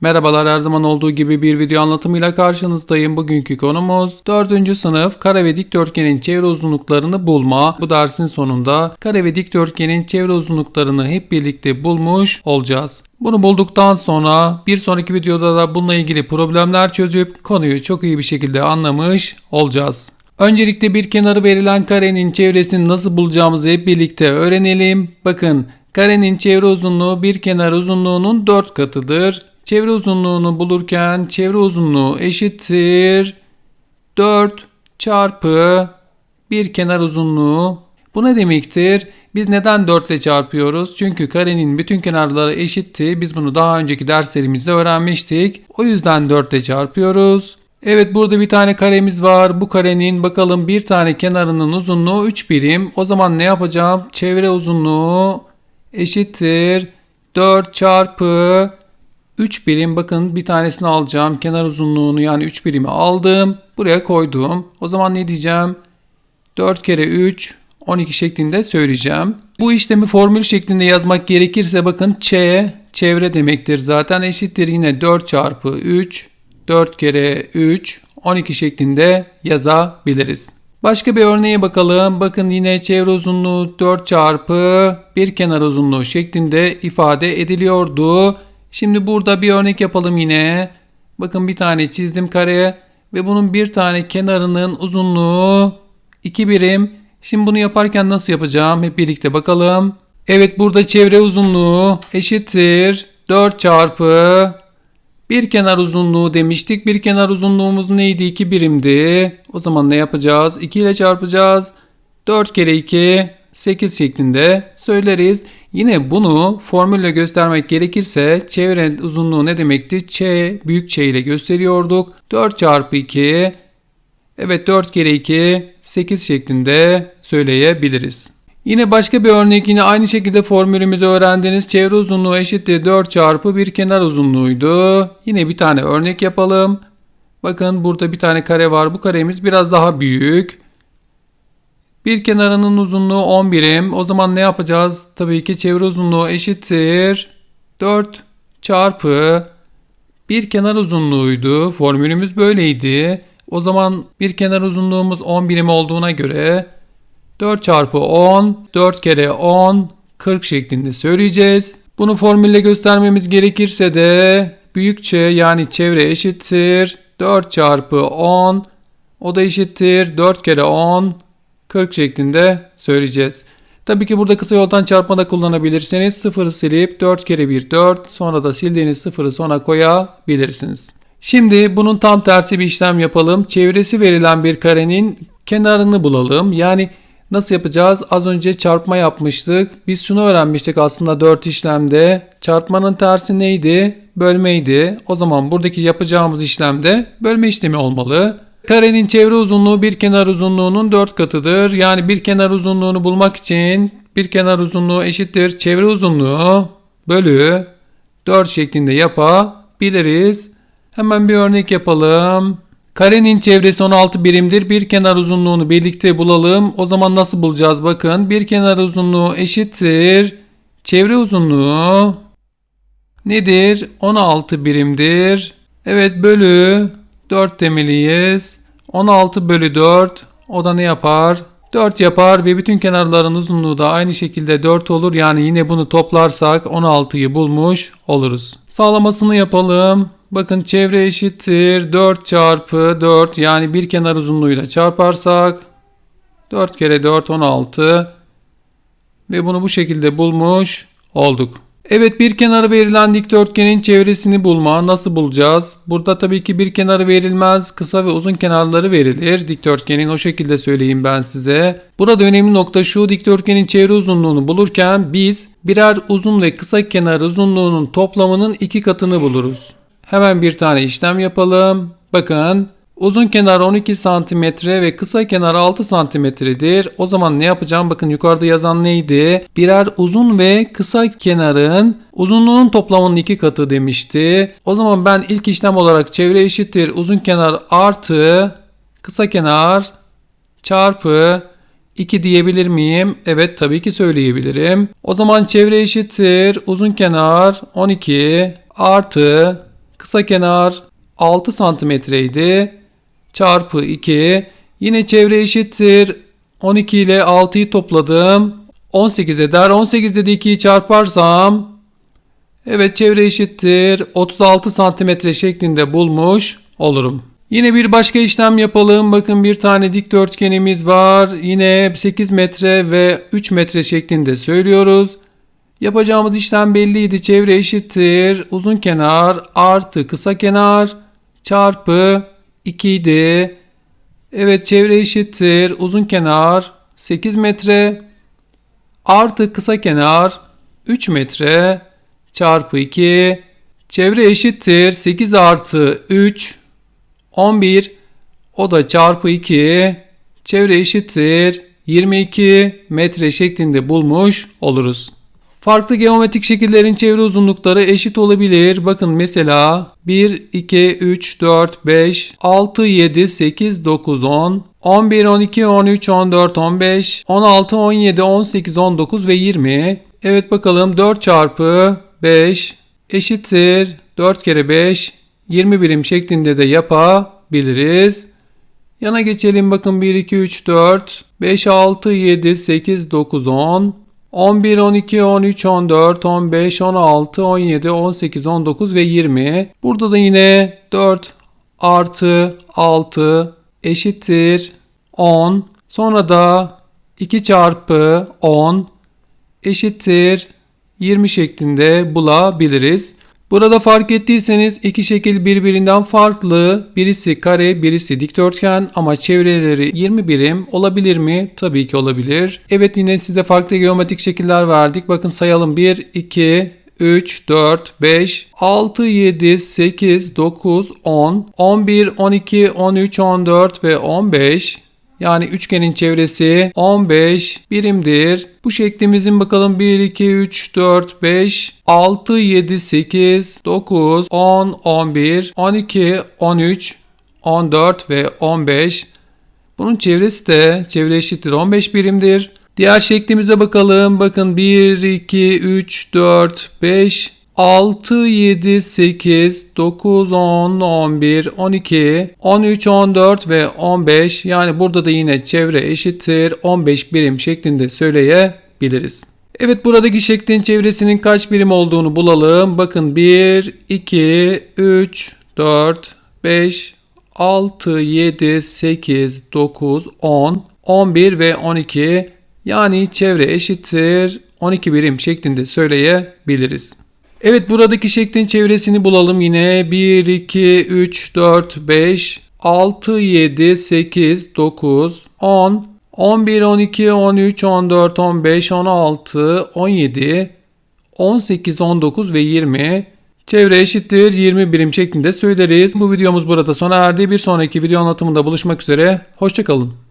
Merhabalar her zaman olduğu gibi bir video anlatımıyla karşınızdayım. Bugünkü konumuz 4. sınıf kare ve dikdörtgenin çevre uzunluklarını bulma. Bu dersin sonunda kare ve dikdörtgenin çevre uzunluklarını hep birlikte bulmuş olacağız. Bunu bulduktan sonra bir sonraki videoda da bununla ilgili problemler çözüp konuyu çok iyi bir şekilde anlamış olacağız. Öncelikle bir kenarı verilen karenin çevresini nasıl bulacağımızı hep birlikte öğrenelim. Bakın karenin çevre uzunluğu bir kenar uzunluğunun 4 katıdır. Çevre uzunluğunu bulurken çevre uzunluğu eşittir 4 çarpı bir kenar uzunluğu. Bu ne demektir? Biz neden 4 ile çarpıyoruz? Çünkü karenin bütün kenarları eşitti. Biz bunu daha önceki derslerimizde öğrenmiştik. O yüzden 4 ile çarpıyoruz. Evet burada bir tane karemiz var. Bu karenin bakalım bir tane kenarının uzunluğu 3 birim. O zaman ne yapacağım? Çevre uzunluğu eşittir 4 çarpı 3 birim bakın bir tanesini alacağım. Kenar uzunluğunu yani 3 birimi aldım. Buraya koydum. O zaman ne diyeceğim? 4 kere 3 12 şeklinde söyleyeceğim. Bu işlemi formül şeklinde yazmak gerekirse bakın ç çevre demektir zaten eşittir yine 4 çarpı 3 4 kere 3 12 şeklinde yazabiliriz. Başka bir örneğe bakalım. Bakın yine çevre uzunluğu 4 çarpı bir kenar uzunluğu şeklinde ifade ediliyordu. Şimdi burada bir örnek yapalım yine. Bakın bir tane çizdim kareye ve bunun bir tane kenarının uzunluğu 2 birim. Şimdi bunu yaparken nasıl yapacağım? Hep birlikte bakalım. Evet burada çevre uzunluğu eşittir 4 çarpı bir kenar uzunluğu demiştik. Bir kenar uzunluğumuz neydi? 2 birimdi. O zaman ne yapacağız? 2 ile çarpacağız. 4 kere 2 8 şeklinde söyleriz. Yine bunu formülle göstermek gerekirse çevre uzunluğu ne demekti? Ç büyük Ç ile gösteriyorduk. 4 çarpı 2 evet 4 kere 2 8 şeklinde söyleyebiliriz. Yine başka bir örnek yine aynı şekilde formülümüzü öğrendiniz. Çevre uzunluğu eşittir 4 çarpı bir kenar uzunluğuydu. Yine bir tane örnek yapalım. Bakın burada bir tane kare var. Bu karemiz biraz daha büyük. Bir kenarının uzunluğu 10 birim. O zaman ne yapacağız? Tabii ki çevre uzunluğu eşittir 4 çarpı bir kenar uzunluğuydu. Formülümüz böyleydi. O zaman bir kenar uzunluğumuz 10 birim olduğuna göre 4 çarpı 10, 4 kere 10, 40 şeklinde söyleyeceğiz. Bunu formülle göstermemiz gerekirse de büyükçe yani çevre eşittir 4 çarpı 10 o da eşittir 4 kere 10 40 şeklinde söyleyeceğiz. Tabii ki burada kısa yoldan çarpma da kullanabilirsiniz. Sıfırı silip 4 kere 1 4 sonra da sildiğiniz sıfırı sona koyabilirsiniz. Şimdi bunun tam tersi bir işlem yapalım. Çevresi verilen bir karenin kenarını bulalım. Yani nasıl yapacağız? Az önce çarpma yapmıştık. Biz şunu öğrenmiştik aslında 4 işlemde. Çarpmanın tersi neydi? Bölmeydi. O zaman buradaki yapacağımız işlemde bölme işlemi olmalı. Karenin çevre uzunluğu bir kenar uzunluğunun 4 katıdır. Yani bir kenar uzunluğunu bulmak için bir kenar uzunluğu eşittir çevre uzunluğu bölü 4 şeklinde yapabiliriz. Hemen bir örnek yapalım. Karenin çevresi 16 birimdir. Bir kenar uzunluğunu birlikte bulalım. O zaman nasıl bulacağız? Bakın bir kenar uzunluğu eşittir. Çevre uzunluğu nedir? 16 birimdir. Evet bölü 4 demeliyiz. 16 bölü 4 o da ne yapar? 4 yapar ve bütün kenarların uzunluğu da aynı şekilde 4 olur. Yani yine bunu toplarsak 16'yı bulmuş oluruz. Sağlamasını yapalım. Bakın çevre eşittir 4 çarpı 4 yani bir kenar uzunluğuyla çarparsak 4 kere 4 16 ve bunu bu şekilde bulmuş olduk. Evet bir kenarı verilen dikdörtgenin çevresini bulma. Nasıl bulacağız? Burada tabii ki bir kenarı verilmez. Kısa ve uzun kenarları verilir. Dikdörtgenin o şekilde söyleyeyim ben size. Burada önemli nokta şu dikdörtgenin çevre uzunluğunu bulurken biz birer uzun ve kısa kenar uzunluğunun toplamının iki katını buluruz. Hemen bir tane işlem yapalım. Bakın Uzun kenar 12 cm ve kısa kenar 6 cm'dir. O zaman ne yapacağım? Bakın yukarıda yazan neydi? Birer uzun ve kısa kenarın uzunluğunun toplamının iki katı demişti. O zaman ben ilk işlem olarak çevre eşittir uzun kenar artı kısa kenar çarpı 2 diyebilir miyim? Evet tabii ki söyleyebilirim. O zaman çevre eşittir uzun kenar 12 artı Kısa kenar 6 santimetreydi. Çarpı 2. Yine çevre eşittir. 12 ile 6'yı topladım. 18 eder. 18 ile de 2'yi çarparsam Evet çevre eşittir 36 santimetre şeklinde bulmuş olurum. Yine bir başka işlem yapalım. Bakın bir tane dikdörtgenimiz var. Yine 8 metre ve 3 metre şeklinde söylüyoruz. Yapacağımız işlem belliydi. Çevre eşittir. Uzun kenar artı kısa kenar çarpı 2 idi. Evet çevre eşittir. Uzun kenar 8 metre. Artı kısa kenar 3 metre. Çarpı 2 çevre eşittir. 8 artı 3 11 o da çarpı 2 çevre eşittir. 22 metre şeklinde bulmuş oluruz. Farklı geometrik şekillerin çevre uzunlukları eşit olabilir. Bakın mesela 1, 2, 3, 4, 5, 6, 7, 8, 9, 10, 11, 12, 13, 14, 15, 16, 17, 18, 19 ve 20. Evet bakalım 4 çarpı 5 eşittir 4 kere 5 20 birim şeklinde de yapabiliriz. Yana geçelim bakın 1 2 3 4 5 6 7 8 9 10 11 12 13 14 15 16 17 18 19 ve 20. Burada da yine 4 artı 6 eşittir 10. Sonra da 2 çarpı 10 eşittir 20 şeklinde bulabiliriz. Burada fark ettiyseniz iki şekil birbirinden farklı. Birisi kare, birisi dikdörtgen ama çevreleri 20 birim olabilir mi? Tabii ki olabilir. Evet yine size farklı geometrik şekiller verdik. Bakın sayalım 1, 2, 3, 4, 5, 6, 7, 8, 9, 10, 11, 12, 13, 14 ve 15. Yani üçgenin çevresi 15 birimdir. Bu şeklimizin bakalım 1, 2, 3, 4, 5, 6, 7, 8, 9, 10, 11, 12, 13, 14 ve 15. Bunun çevresi de çevre eşittir 15 birimdir. Diğer şeklimize bakalım. Bakın 1, 2, 3, 4, 5, 6, 7, 8, 9, 10, 11, 12, 13, 14 ve 15 yani burada da yine çevre eşittir 15 birim şeklinde söyleyebiliriz. Evet buradaki şeklin çevresinin kaç birim olduğunu bulalım. Bakın 1, 2, 3, 4, 5, 6, 7, 8, 9, 10, 11 ve 12 yani çevre eşittir 12 birim şeklinde söyleyebiliriz. Evet buradaki şeklin çevresini bulalım yine. 1, 2, 3, 4, 5, 6, 7, 8, 9, 10, 11, 12, 13, 14, 15, 16, 17, 18, 19 ve 20. Çevre eşittir 20 birim şeklinde söyleriz. Bu videomuz burada sona erdi. Bir sonraki video anlatımında buluşmak üzere. Hoşçakalın.